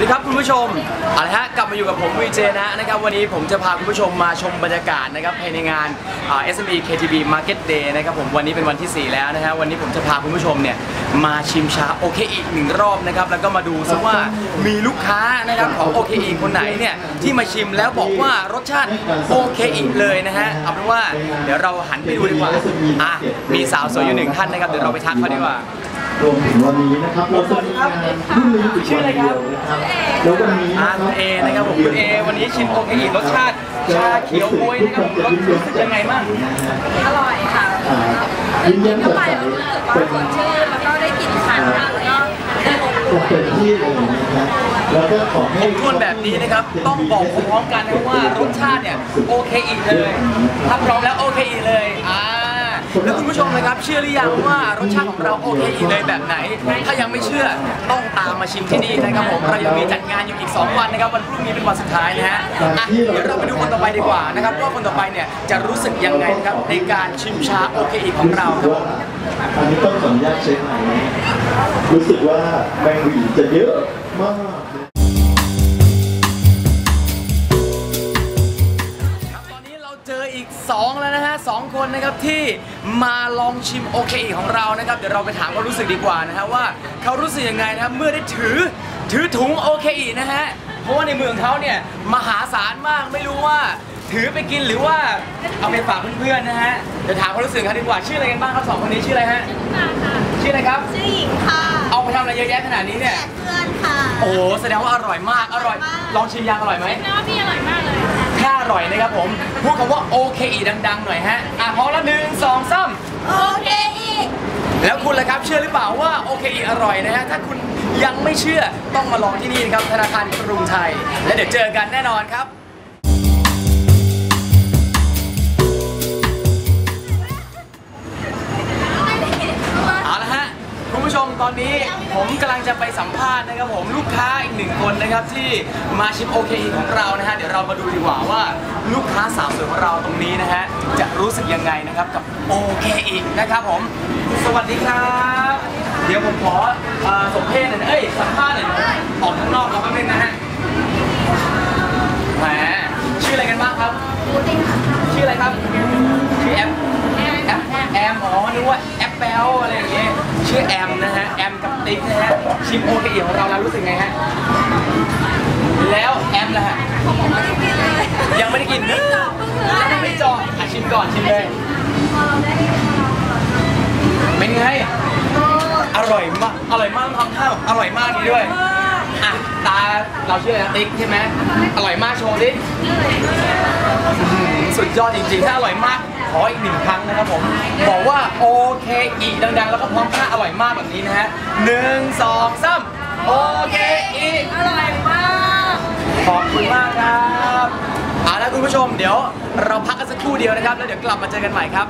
ดีครับคุณผู้ชมอาละฮะกลับมาอยู่กับผมวีเจนะนะครับวันนี้ผมจะพาคุณผู้ชมมาชมบรรยากาศนะครับภายในงานอ่า SME KTB Market Day นะครับผมวันนี้เป็นวันที่ 4 แล้วนะฮะวันนี้ผมจะพาคุณผู้ชมเนี่ยมาชิมชาโอเคอีกหนึ่งรอบนะครับแล้วก็มาดูซิว่ามีลูกค้านะครับของโอเคอีคนไหนเนี่ยที่มาชิมแล้วบอกว่ารสชาติโอเคอีกเลยนะฮะเอาเป็นว่าเดี๋ยวเราหันไปดูดีกว่าอะมีสาวสวยอยู่หนึ่งท่านนะครับเดี๋ยวเราไปทักเขาดีกว่า รวมถึงวันนี้นะครับเราจะมีงานรุ่นนี้อีกชื่อวัอะไรนครัเดีบยวนะครับแล้ววันนี้อ่านะคคุรับณเอนะครับผมคุณเอวันนี้ชิมโอเคอีกรสชาติชาเขียวบวยนะครับรสรู้สึกยังไงบ้างอร่อยค่ะอ่ายิ้มแย้มสเข้าดไปใสแล้วรู้สึกว่าเป็นสดชื่นแล้วก็ได้กลิ่นชาแล้วก็ได้อบอุ่นเต็มที่เลยนะครับแล้วก็ขอให้ทวนแบบนี้นะครับ ต้องบอกพร้อมๆกันนะว่ารสชาติเนี่ยโอเคอีกเลยถ้าพร้อมแล้วโอเคอีกเลยอ่า แล้วคุณผู้ชมนะครับเชื่อหรือยังว่ารสชาติของเราโอเคอีเลยแบบไหน ถ้ายังไม่เชื่อต้องตามมาชิมที่นี่นะครับผมเรายังมีจัดงานอยู่อีก 2 วันนะครับวันพรุ่งนี้เป็นวันสุดท้ายนะฮะอะเดี๋ยวเราไปดูคนต่อไปดีกว่านะครับว่าคนต่อไปเนี่ยจะรู้สึกยังไงนะครับในการชิมชาโอเคอีของเราครับผมอันนี้ต้องขออนุญาตเช็คหม่นะรู้สึกว่าแมงวีจะเยอะมาก 2 คนนะครับที่มาลองชิมโอเคอีของเรานะครับเดี๋ยวเราไปถามเขารู้สึกดีกว่านะฮะว่าเขารู้สึกยังไงนะครับเมื่อได้ถือถือถุงโอเคอีนะฮะเพราะว่าในเมืองเขาเนี่ยมหาศาลมากไม่รู้ว่าถือไปกินหรือว่าเอาไปฝากเพื่อนๆนะฮะเดี๋ยวถามเขารู้สึกกันดีกว่าชื่ออะไรกันบ้างครับสองคนนี้ชื่ออะไรฮะชื่อค่ะชื่ออะไรครับชื่อหญิงค่ะเอาไปทำอะไรเยอะแยะขนาดนี้เนี่ยเพื่อนค่ะโอ้แสดงว่าอร่อยมากอร่อย ลองชิมยางอร่อยไหมน่าพี่อร่อยมาก เลยถ้าอร่อยนะครับผม พูดคำว่าโอเคอีดังๆ หน่อยฮะ อะพร้อมแล้วหนึ่งสองสามโอเคอีกแล้วคุณล่ะครับเชื่อหรือเปล่าว่าโอเคอีอร่อยนะฮะ ถ้าคุณยังไม่เชื่อต้องมาลองที่นี่นะครับธนาคารกรุงไทย และเดี๋ยวเจอกันแน่นอนครับ ตอนนี้ผมกำลังจะไปสัมภาษณ์นะครับผมลูกค้าอีกหนึ่งคนนะครับที่มาชิมโอเคของเรานะฮะเดี๋ยวเรามาดูดีกว่าว่าลูกค้าสาวสวยของเราตรงนี้นะฮะจะรู้สึกยังไงนะครับกับโอเคอีกนะครับผม สวัสดีครับ เดี๋ยวผมขอเอ่อสมเพศหน่อยนะเอ้ยสัมภาษณ์หน่อยนะออกข้างนอกเราแป๊บนึงนะฮะแหมชื่ออะไรกันบ้างครับ ชื่ออะไรครับ ชื่อแอมแอมแอมอ๋อนึกว่าแอปเปิลอะไรอย่างเงี้ย ชื่อแอมนะฮะ แอมกับติ๊กนะฮะ ชิมโอเคของเราแล้วรู้สึกไงฮะ แล้วแอมล่ะฮะ ยังไม่ได้กินนึกยังไม่จอดอะชิมก่อนชิมเลย เป็นไง อร่อยมาก อร่อยมากทำท่าแบบอร่อยมากนี่ด้วย อะตาเราชื่ออะไรนะติ๊กใช่ไหมอร่อยมากโชว์ดิสุดยอดจริงๆ ถ้าอร่อยมากขออีกหนึ่ง โอเคอีดังๆ แล้วก็พร้อมท่าอร่อยมากแบบนี้นะฮะหนึ่งสองสามโอเคอีอร่อยมาก ขอบคุณมากครับเอาละคุณผู้ชมเดี๋ยวเราพักกันสักครู่เดียวนะครับ แล้วเดี๋ยวกลับมาเจอกันใหม่ครับ